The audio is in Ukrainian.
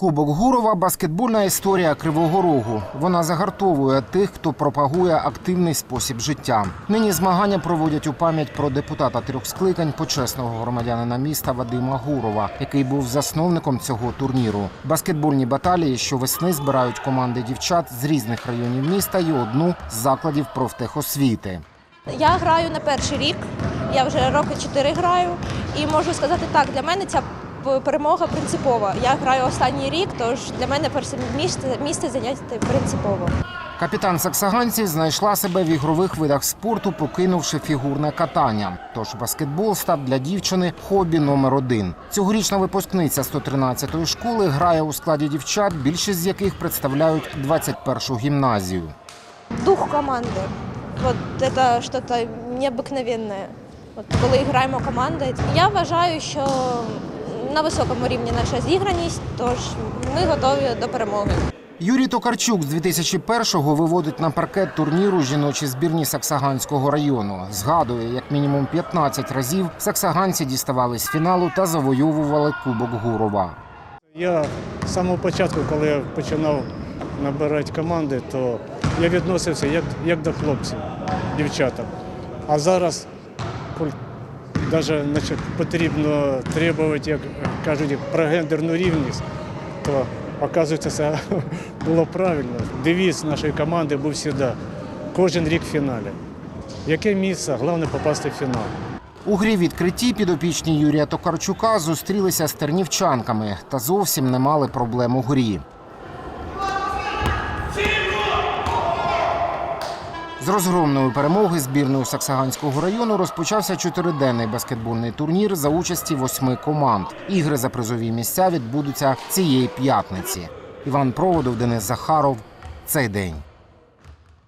Кубок Гурова баскетбольна історія Кривого Рогу. Вона загартовує тих, хто пропагує активний спосіб життя. Нині змагання проводять у пам'ять про депутата трьох скликань, почесного громадянина міста Вадима Гурова, який був засновником цього турніру. Баскетбольні баталії щовесни збирають команди дівчат з різних районів міста і одну з закладів профтехосвіти. Я граю на перший рік, я вже роки чотири граю, і можу сказати так, для мене ця перемога принципова. Я граю останній рік, тож для мене перше місце, місце зайняти принципово. Капітан саксаганців знайшла себе в ігрових видах спорту, покинувши фігурне катання. Тож баскетбол став для дівчини хобі номер один. Цьогорічна випускниця 113-ї школи грає у складі дівчат, більшість з яких представляють 21-шу гімназію. Дух команди. От це щось необикновенне. От коли граємо командою, я вважаю, що на високому рівні наша зіграність, тож ми готові до перемоги. Юрій Токарчук з 2001-го виводить на паркет турніру жіночі збірні Саксаганського району. Згадує, як мінімум 15 разів саксаганці діставали з фіналу та завойовували Кубок Гурова. Я з самого початку, коли я починав набирати команди, то я відносився як, як до хлопців, дівчаток. А зараз навіть значить, потрібно требувати, як кажуть, про гендерну рівність, то оказується, це було правильно. Девіз нашої команди був завжди кожен рік в фіналі. Яке місце? Головне попасти в фінал. У грі відкритті підопічні Юрія Токарчука зустрілися з тернівчанками та зовсім не мали проблем у грі. З розгромної перемоги збірної Саксаганського району розпочався чотириденний баскетбольний турнір за участі восьми команд. Ігри за призові місця відбудуться цієї п'ятниці. Іван Проводов, Денис Захаров. Цей день.